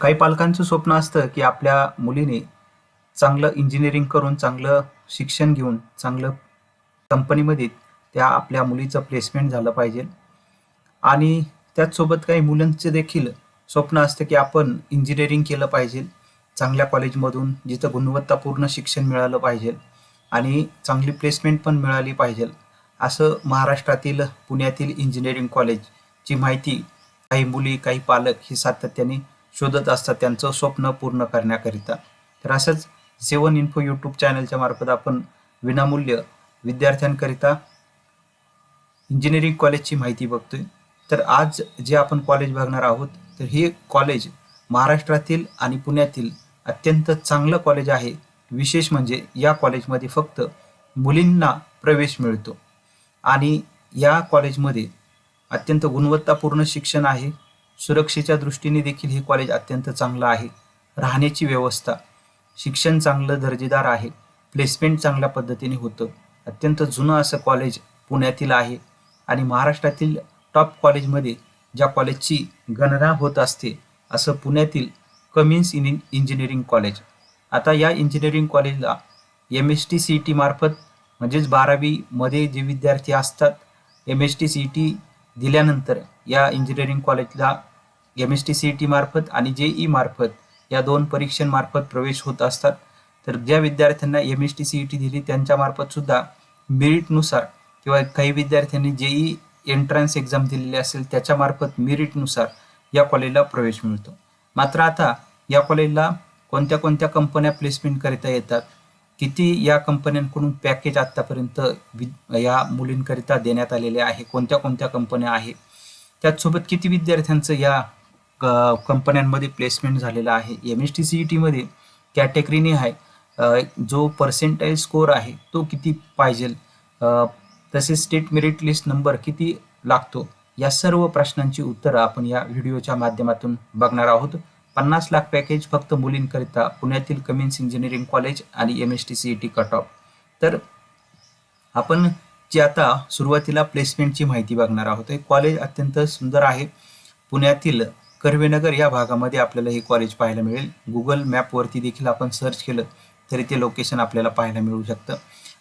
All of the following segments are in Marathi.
काही पालकांचं स्वप्न असतं की आपल्या मुलीने चांगलं इंजिनिअरिंग करून चांगलं शिक्षण घेऊन चांगलं कंपनीमध्ये त्या आपल्या मुलीचं प्लेसमेंट झालं पाहिजे. आणि त्याचसोबत काही मुलांचे देखील स्वप्न असतं की आपण इंजिनिअरिंग केलं पाहिजे. चांगल्या कॉलेजमधून जिथं गुणवत्तापूर्ण शिक्षण मिळालं पाहिजे आणि चांगली प्लेसमेंट पण मिळाली पाहिजे. असं महाराष्ट्रातील पुण्यातील इंजिनिअरिंग कॉलेजची माहिती काही मुली काही पालक हे सातत्याने शोधत असतात त्यांचं स्वप्न पूर्ण करण्याकरिता. तर असंच सेवन इन्फो यूट्यूब चॅनलच्या मार्फत आपण विनामूल्य विद्यार्थ्यांकरिता इंजिनिअरिंग कॉलेजची माहिती बघतोय. तर आज जे आपण कॉलेज बघणार आहोत तर हे कॉलेज महाराष्ट्रातील आणि पुण्यातील अत्यंत चांगलं कॉलेज आहे. विशेष म्हणजे या कॉलेजमध्ये फक्त मुलींना प्रवेश मिळतो. आणि या कॉलेजमध्ये अत्यंत गुणवत्तापूर्ण शिक्षण आहे. सुरक्षेच्या दृष्टीने देखील हे कॉलेज अत्यंत चांगलं आहे. राहण्याची व्यवस्था शिक्षण चांगलं दर्जेदार आहे. प्लेसमेंट चांगल्या पद्धतीने होतं. अत्यंत जुनं असं कॉलेज पुण्यातील आहे आणि महाराष्ट्रातील टॉप कॉलेजमध्ये ज्या कॉलेजची गणना होत असते असं पुण्यातील कमिन्स इन इंजिनिअरिंग कॉलेज आता या इंजिनिअरिंग कॉलेजला M S T C E T मार्फत म्हणजेच बारावीमध्ये जे विद्यार्थी असतात M S T C E T दिल्यानंतर या इंजिनिअरिंग कॉलेजला M S T C E T मार्फत आणि जे ई मार्फत या दोन परीक्षांमार्फत प्रवेश होत असतात. तर ज्या विद्यार्थ्यांना M S T C E T दिली त्यांच्यामार्फत सुद्धा मेरिटनुसार किंवा काही विद्यार्थ्यांनी जे ई एंट्रन्स एक्झाम दिलेली असेल त्याच्यामार्फत मेरिटनुसार या कॉलेजला प्रवेश मिळतो. मात्र आता या कॉलेजला कोणत्या कोणत्या कंपन्या प्लेसमेंट करिता येतात? किती या कंपन्यांकडून पॅकेज आत्तापर्यंत वि या मुलींकरिता देण्यात आलेले आहे? कोणत्या कोणत्या कंपन्या आहे? त्याचसोबत किती विद्यार्थ्यांचं या कंपन्यांमध्ये प्लेसमेंट झालेलं आहे. M S T C E टीमध्ये कॅटेगरीने आहे. जो पर्सेंटाईल स्कोअर आहे तो किती पाहिजे? तसेच स्टेट मेरिट लिस्ट नंबर किती लागतो? या सर्व प्रश्नांची उत्तरं आपण या व्हिडिओच्या माध्यमातून बघणार आहोत. पन्नास लाख पॅकेज फक्त मुलींकरिता पुण्यातील कमिन्स इंजिनिअरिंग कॉलेज आणि M S T C E T cut off तर आपण जे आता सुरुवातीला प्लेसमेंटची माहिती बघणार आहोत. हे कॉलेज अत्यंत सुंदर आहे. पुण्यातील कर्वेनगर या भागामध्ये आपल्याला हे कॉलेज पाहायला मिळेल. गुगल मॅपवरती देखील आपण सर्च केलं तरी ते लोकेशन आपल्याला पाहायला मिळू शकतं.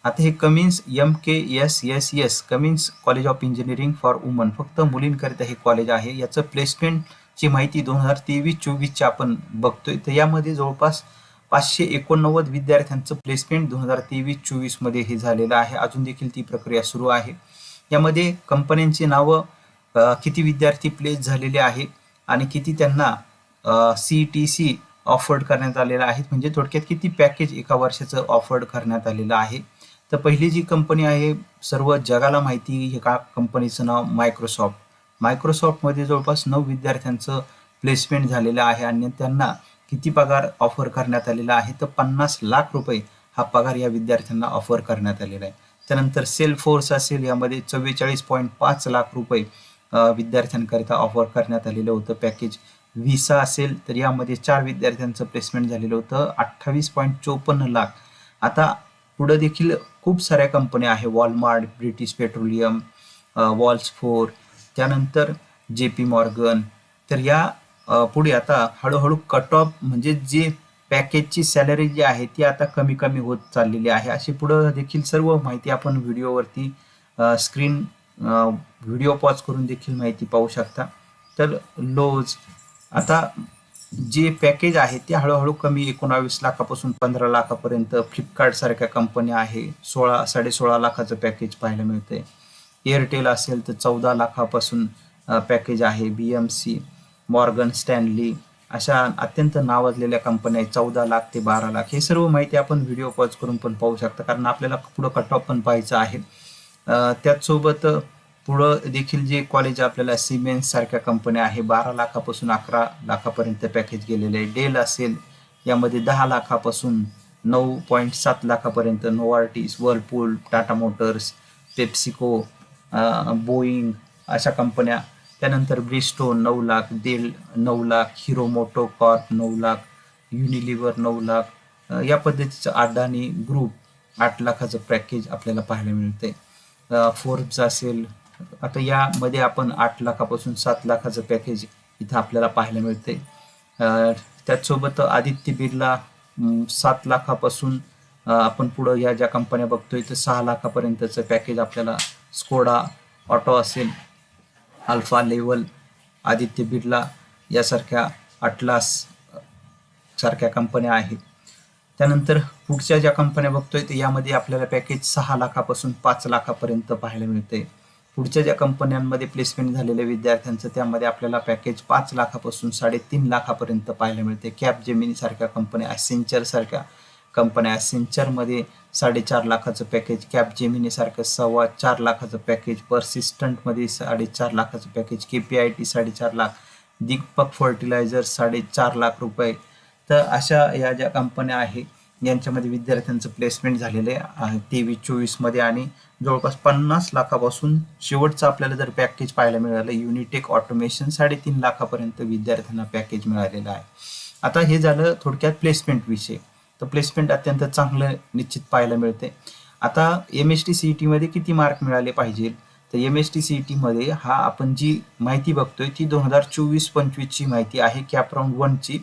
आता हे Cummins M K S S S Cummins college of engineering for women फक्त मुलींकरिता हे कॉलेज आहे. याचं प्लेसमेंटची माहिती दोन हजार तेवीस चोवीसची आपण बघतोय. तर यामध्ये जवळपास पाचशे एकोणनव्वद विद्यार्थ्यांचं प्लेसमेंट दोन हजार तेवीस चोवीसमध्ये हे झालेलं आहे. अजून देखील ती प्रक्रिया सुरू आहे. यामध्ये कंपन्यांची नावं किती विद्यार्थी प्लेस झालेले आहे आणि किती त्यांना सी टी सी ऑफर्ड करण्यात आलेलं आहे. म्हणजे थोडक्यात किती पॅकेज एका वर्षाचं ऑफर्ड करण्यात आलेलं आहे. तर पहिली जी कंपनी आहे सर्व जगाला माहिती एका कंपनीचं नाव मायक्रोसॉफ्ट मायक्रोसॉफ्टमध्ये जवळपास नऊ विद्यार्थ्यांचं प्लेसमेंट झालेलं आहे आणि त्यांना किती पगार ऑफर करण्यात आलेला आहे तर पन्नास लाख रुपये हा पगार या विद्यार्थ्यांना ऑफर करण्यात आलेला आहे. त्यानंतर सेल फोर्स असेल यामध्ये चव्वेचाळीस पॉईंट पाच लाख रुपये विद्यार्थ्यांकरिता ऑफर करण्यात आलेलं होतं. पॅकेज व्हिसा असेल तर यामध्ये चार विद्यार्थ्यांचं प्लेसमेंट झालेलं होतं. अठ्ठावीस पॉईंट चोपन्न लाख. आता पुढं देखील खूप साऱ्या कंपन्या आहे. Walmart British Petroleum Wells Fargo त्यानंतर जे पी मॉर्गन तर या पुढे आता हळूहळू कट ऑफ म्हणजे जे पॅकेजची सॅलरी जी आहे ती आता कमी कमी होत चाललेली आहे. अशी पुढं देखील सर्व माहिती आपण व्हिडिओवरती स्क्रीन व्हिडिओ पॉज करून देखील माहिती पाहू शकता. तर लोज आता जे पॅकेज आहे ते हळूहळू कमी एकोणावीस लाखापासून पंधरा लाखापर्यंत फ्लिपकार्टसारख्या कंपन्या आहे. सोळा साडेसोळा लाखाचं पॅकेज पाहायला मिळतंय. एअरटेल असेल तर चौदा लाखापासून पॅकेज आहे. B M C Morgan Stanley अशा अत्यंत नावाजलेल्या कंपन्या आहेत. चौदा लाख ते बारा लाख. हे सर्व माहिती आपण व्हिडिओ पॉज करून पण पाहू शकता. कारण आपल्याला पुढं कट ऑफ पण पाहायचं आहे. त्याचसोबत पुढं देखील जे कॉलेज आपल्याला सिमेंट सारख्या कंपन्या आहे बारा लाखापासून अकरा लाखापर्यंत पॅकेज गेलेले आहे. डेल असेल यामध्ये दहा लाखापासून नऊ पॉईंट सात लाखापर्यंत Novartis Whirlpool Tata Motors PepsiCo Boeing अशा कंपन्या त्यानंतर ब्रिस्टोन नऊ लाख डेल नऊ लाख हिरो मोटो कॉर्प नऊ लाख युनिलिव्हर नऊ लाख. या पद्धतीचं अडाणी ग्रुप आठ लाखाचं पॅकेज आपल्याला पाहायला मिळते फोर्ब्स असेल आता यामध्ये आपण आठ लाखापासून सात लाखाचं पॅकेज इथं आपल्याला पाहायला मिळते त्याचसोबत आदित्य बिर्ला सात लाखापासून आपण पुढं या ज्या कंपन्या बघतोय तर सहा लाखापर्यंतचं पॅकेज आपल्याला स्कोडा ऑटो असेल अल्फा लेवल आदित्य बिर्ला यासारख्या अटलास सारख्या कंपन्या आहेत. त्यानंतर पुढच्या ज्या कंपन्या बघतोय तर यामध्ये आपल्याला पॅकेज सहा लाखापासून पाच लाखापर्यंत पाहायला मिळते पुढच्या ज्या कंपन्यांमध्ये प्लेसमेंट झालेल्या विद्यार्थ्यांचं त्यामध्ये आपल्याला पॅकेज पाच लाखापासून साडेतीन लाखापर्यंत पाहायला मिळते कॅप जेमिनी सारख्या कंपन्या असेंचर सारख्या कंपन्या असेंचरमध्ये साडेचार लाखाचं पॅकेज कॅप जेमिनी सारखं सव्वा चार लाखाचं पॅकेज पर्सिस्टंटमध्ये साडेचार लाखाचं package K P I T साडेचार लाख दिग्पक फर्टिलायझर साडेचार लाख रुपये तर अशा या ज्या कंपन्या आहे यांच्यामध्ये विद्यार्थ्यांचं प्लेसमेंट झालेलं आहे. तेवीस चोवीसमध्ये आणि जवळपास पन्नास लाखापासून शेवटचं आपल्याला जर पॅकेज पाहायला मिळालं युनिटेक ऑटोमेशन साडेतीन लाखापर्यंत विद्यार्थ्यांना पॅकेज मिळालेलं आहे. आता हे झालं थोडक्यात प्लेसमेंट विषय. तर प्लेसमेंट अत्यंत चांगलं निश्चित पाहायला मिळते आता M S T C E टीमध्ये किती मार्क मिळाले पाहिजे? तर M S T C E टीमध्ये हा आपण जी माहिती बघतोय ती दोन हजार चोवीस पंचवीसची माहिती आहे कॅप राऊंड वनची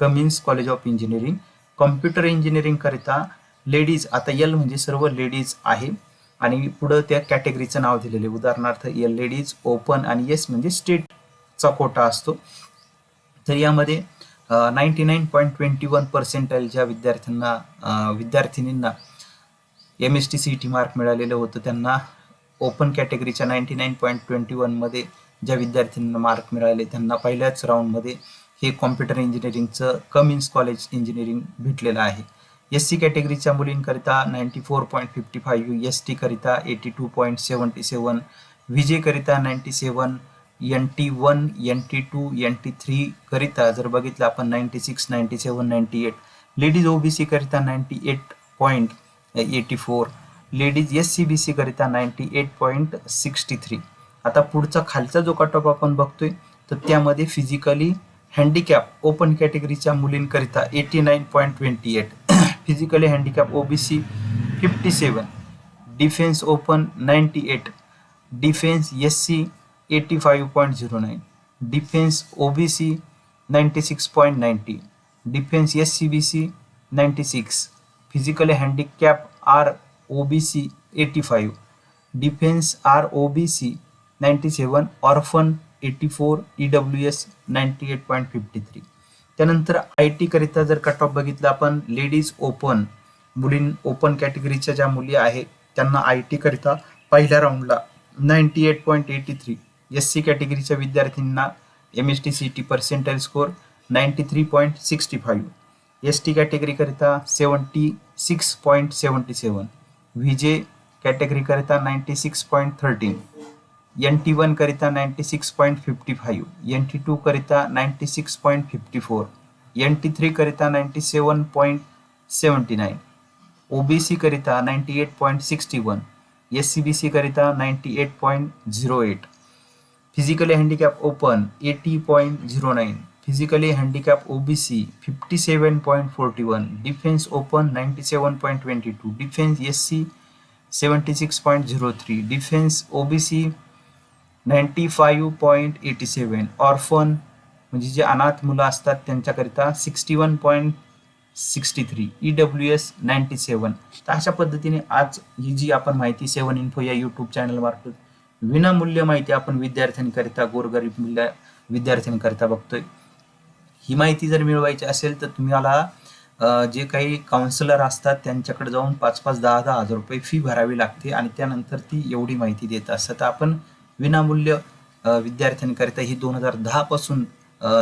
Cummins college of engineering computer इंजिनिअरिंगकरिता ladies आता यल म्हणजे सर्व लेडीज आहे. आणि पुढं त्या कॅटेगरीचं नाव दिलेलं आहे. उदाहरणार्थ यल लेडीज ओपन आणि येस म्हणजे स्टेटचा कोटा असतो. तर यामध्ये ninety nine point twenty one percentile ज्या विद्यार्थ्यांना विद्यार्थिनींना M S T C T mark मिळालेलं होतं त्यांना ओपन कॅटेगरीच्या नाईन्टी नाईन पॉईंट ट्वेंटी वनमध्ये ज्या विद्यार्थ्यांना मार्क मिळाले त्यांना पहिल्याच राऊंडमध्ये हे कॉम्प्युटर इंजिनिअरिंगचं कमिन्स कॉलेज इंजिनिअरिंग भेटलेलं आहे. एस सी कॅटेगरीच्या मुलींकरिता ninety four point fifty five S टीकरिता eighty two point seventy seven विजेकरिता ninety seven N T one N T two N T three करिता जर बघितलं आपण ninety six ninety seven ninety eight ladies O B सीकरिता ninety eight point eighty four ladies S C B C करिता ninety eight point sixty three आता पुढचा खालचा जो कट ऑफ आपण बघतोय तर त्यामध्ये फिजिकली हँडिकॅप ओपन कॅटेगरीच्या मुलींकरिता eighty nine point twenty eight physically handicap O B C fifty seven defence open ninety eight defence S C eighty five point zero nine defence O B C ninety six point ninety defence S C B C ninety six physically handicap R O B C eighty five defence R O B C ninety seven orphan eighty four E W S ninety eight point fifty three त्यानंतर आय टीकरिता जर कट ऑफ बघितलं आपण लेडीज ओपन मुलीं ओपन कॅटेगरीच्या ज्या मुली आहेत त्यांना आय टीकरिता पहिल्या राऊंडला ninety eight point eighty three S C कॅटेगरीच्या विद्यार्थ्यांना M S T C T percentile score ninety three point sixty five S T कॅटेगरीकरिता seventy six point seventy seven V J कॅटेगरीकरिता ninety six point thirteen N T one करिता ninety six point fifty five N T two करिता ninety six point fifty four N T three करिता ninety seven point seventy nine O B C करिता ninety eight point sixty one S C B C करिता ninety eight point zero eight physically handicap open eighty point zero nine physically handicap O B C fifty seven point forty one defence open ninety seven point twenty two defence S C seventy six point zero three defence O B C ninety five point eighty seven orphan म्हणजे जे अनाथ मुलं असतात त्यांच्याकरिता sixty one point sixty three E W S ninety seven तर अशा पद्धतीने आज ही जी आपण माहिती सेवन इन्फो या यूट्यूब चॅनलमार्फत विनामूल्य माहिती आपण विद्यार्थ्यांकरिता गोरगरीब मुल्या विद्यार्थ्यांकरिता बघतोय. ही माहिती जर मिळवायची असेल तर तुम्हाला अ, जे काही काउन्सिलर असतात त्यांच्याकडे जाऊन पाच पाच दहा दहा हजार रुपये फी भरावी लागते आणि त्यानंतर ती एवढी माहिती देत असतात. तर आपण विनामूल्य विद्यार्थ्यांकरिता ही दोन हजार दहापासून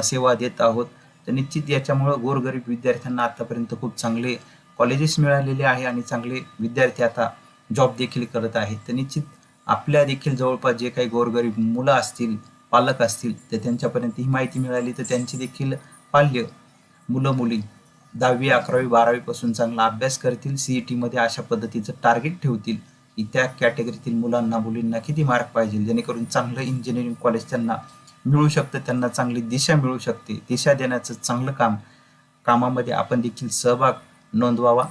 सेवा देत आहोत. तर निश्चित याच्यामुळं गोरगरीब विद्यार्थ्यांना आतापर्यंत खूप चांगले कॉलेजेस मिळालेले आहे आणि चांगले विद्यार्थी आता जॉब देखील करत आहेत. तर निश्चित आपल्या देखील जवळपास जे काही गोरगरीब मुलं असतील पालक असतील तर त्यांच्यापर्यंत ही माहिती मिळाली. तर त्यांची देखील पाल्य मुलं मुली दहावी अकरावी बारावीपासून चांगला अभ्यास करतील. सीई टीमध्ये अशा पद्धतीचं टार्गेट ठेवतील. की त्या कॅटेगरीतील मुलांना मुलींना किती मार्क पाहिजे? जेणेकरून चांगलं इंजिनिअरिंग कॉलेज त्यांना मिळू शकतं त्यांना चांगली दिशा मिळू शकते. दिशा देण्याचं चांगलं काम कामामध्ये आपण देखील सहभाग नोंदवावा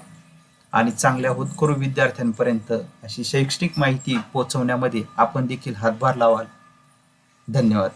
आणि चांगल्या होतकरू विद्यार्थ्यांपर्यंत अशी शैक्षणिक माहिती पोहोचवण्यामध्ये आपण देखील हातभार लावाल. धन्यवाद.